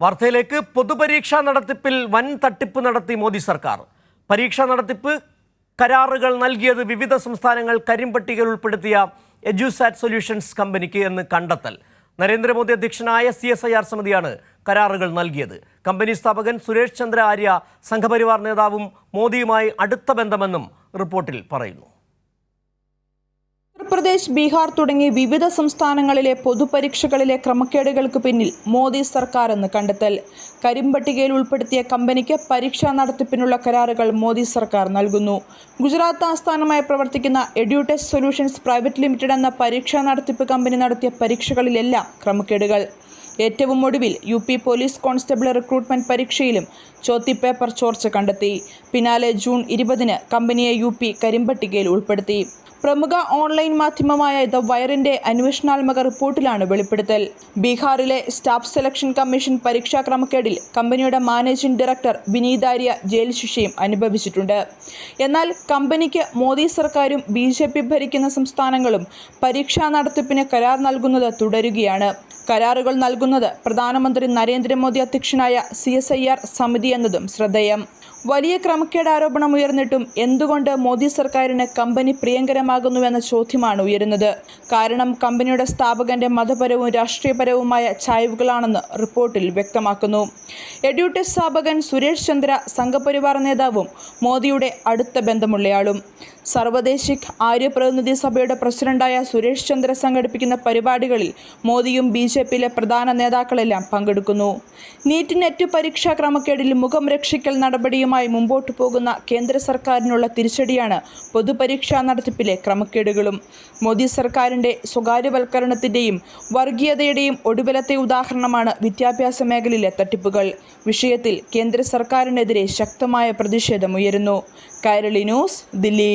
വാർത്തയിലേക്ക് പൊതുപരീക്ഷാ നടത്തിപ്പിൽ വൻ തട്ടിപ്പ് നടത്തി മോദി സർക്കാർ. പരീക്ഷാ നടത്തിപ്പ് കരാറുകൾ നൽകിയത് വിവിധ സംസ്ഥാനങ്ങൾ കരിമ്പട്ടികയിൽ ഉൾപ്പെടുത്തിയ എജ്യൂസാറ്റ് സൊല്യൂഷൻസ് കമ്പനിക്ക് എന്ന് കണ്ടെത്തൽ. നരേന്ദ്രമോദി അധ്യക്ഷനായ സി എസ് ഐ ആർ സമിതിയാണ് കരാറുകൾ നൽകിയത്. കമ്പനി സ്ഥാപകൻ സുരേഷ് ചന്ദ്ര ആര്യ സംഘപരിവാർ നേതാവും മോദിയുമായി അടുത്ത ബന്ധമെന്നും റിപ്പോർട്ടിൽ പറയുന്നു. ഉത്തർപ്രദേശ് ബീഹാർ തുടങ്ങി വിവിധ സംസ്ഥാനങ്ങളിലെ പൊതുപരീക്ഷകളിലെ ക്രമക്കേടുകൾക്ക് പിന്നിൽ മോദി സർക്കാർ എന്ന് കണ്ടെത്തൽ. കരിമ്പട്ടികയിൽ ഉൾപ്പെടുത്തിയ കമ്പനിക്ക് പരീക്ഷാ നടത്തിപ്പിനുള്ള കരാറുകൾ മോദി സർക്കാർ നൽകുന്നു. ഗുജറാത്ത് ആസ്ഥാനമായി പ്രവർത്തിക്കുന്ന എഡ്യൂടെസ് സൊല്യൂഷൻസ് പ്രൈവറ്റ് ലിമിറ്റഡ് എന്ന പരീക്ഷാ നടത്തിപ്പ് കമ്പനി നടത്തിയ പരീക്ഷകളിലെല്ലാം ക്രമക്കേടുകൾ. ഏറ്റവും ഒടുവിൽ U P police constable recruitment പരീക്ഷയിലും ചോത്തി പേപ്പർ ചോർച്ച കണ്ടെത്തി. പിന്നാലെ ജൂൺ ഇരുപതിന് കമ്പനിയെ യു പി കരിമ്പട്ടികയിൽ ഉൾപ്പെടുത്തി. പ്രമുഖ ഓൺലൈൻ മാധ്യമമായ ദ വയറിന്റെ അന്വേഷണാത്മക റിപ്പോർട്ടിലാണ് വെളിപ്പെടുത്തൽ. ബീഹാറിലെ സ്റ്റാഫ് സെലക്ഷൻ കമ്മീഷൻ പരീക്ഷാ ക്രമക്കേടിൽ കമ്പനിയുടെ മാനേജിംഗ് ഡയറക്ടർ വിനീതാര്യ ജയിൽ ശിക്ഷയും അനുഭവിച്ചിട്ടുണ്ട്. എന്നാൽ കമ്പനിക്ക് മോദി സർക്കാരും ബി ഭരിക്കുന്ന സംസ്ഥാനങ്ങളും പരീക്ഷാ നടത്തിപ്പിന് കരാർ നൽകുന്നത് തുടരുകയാണ്. കരാറുകൾ നൽകുന്നത് പ്രധാനമന്ത്രി നരേന്ദ്രമോദി അധ്യക്ഷനായ സി സമിതി എന്നതും ശ്രദ്ധേയം. വലിയ ക്രമക്കേട് ആരോപണം ഉയർന്നിട്ടും എന്തുകൊണ്ട് മോദി സർക്കാരിന് കമ്പനി പ്രിയങ്കരമാകുന്നുവെന്ന ചോദ്യമാണ് ഉയരുന്നത്. കാരണം കമ്പനിയുടെ സ്ഥാപകന്റെ മതപരവും രാഷ്ട്രീയപരവുമായ ചായ്വുകളാണെന്ന് റിപ്പോർട്ടിൽ വ്യക്തമാക്കുന്നു. എഡ്യൂടെക് സ്ഥാപകൻ സുരേഷ് ചന്ദ്ര സംഘപരിവാർ നേതാവും മോദിയുടെ അടുത്ത ബന്ധമുള്ളയാളും. സർവദേശിക് ആര്യപ്രതിനിധി സഭയുടെ പ്രസിഡന്റായ സുരേഷ് ചന്ദ്ര സംഘടിപ്പിക്കുന്ന പരിപാടികളിൽ മോദിയും ബി ജെ പിയിലെ പ്രധാന നേതാക്കളെല്ലാം പങ്കെടുക്കുന്നു. നീറ്റ് നെറ്റ് പരീക്ഷാ ക്രമക്കേടിൽ മുഖം രക്ഷിക്കൽ നടപടിയുമായി മുമ്പോട്ടു പോകുന്ന കേന്ദ്ര സർക്കാരിനുള്ള തിരിച്ചടിയാണ് പൊതുപരീക്ഷാ നടത്തിപ്പിലെ ക്രമക്കേടുകളും. മോദി സർക്കാരിന്റെ സ്വകാര്യവൽക്കരണത്തിന്റെയും വർഗീയതയുടെയും ഒടുവിലത്തെ ഉദാഹരണമാണ് വിദ്യാഭ്യാസ മേഖലയിലെ തട്ടിപ്പുകൾ. വിഷയത്തിൽ കേന്ദ്ര സർക്കാരിനെതിരെ ശക്തമായ പ്രതിഷേധമുയരുന്നു. കൈരളി ന്യൂസ് ദില്ലി.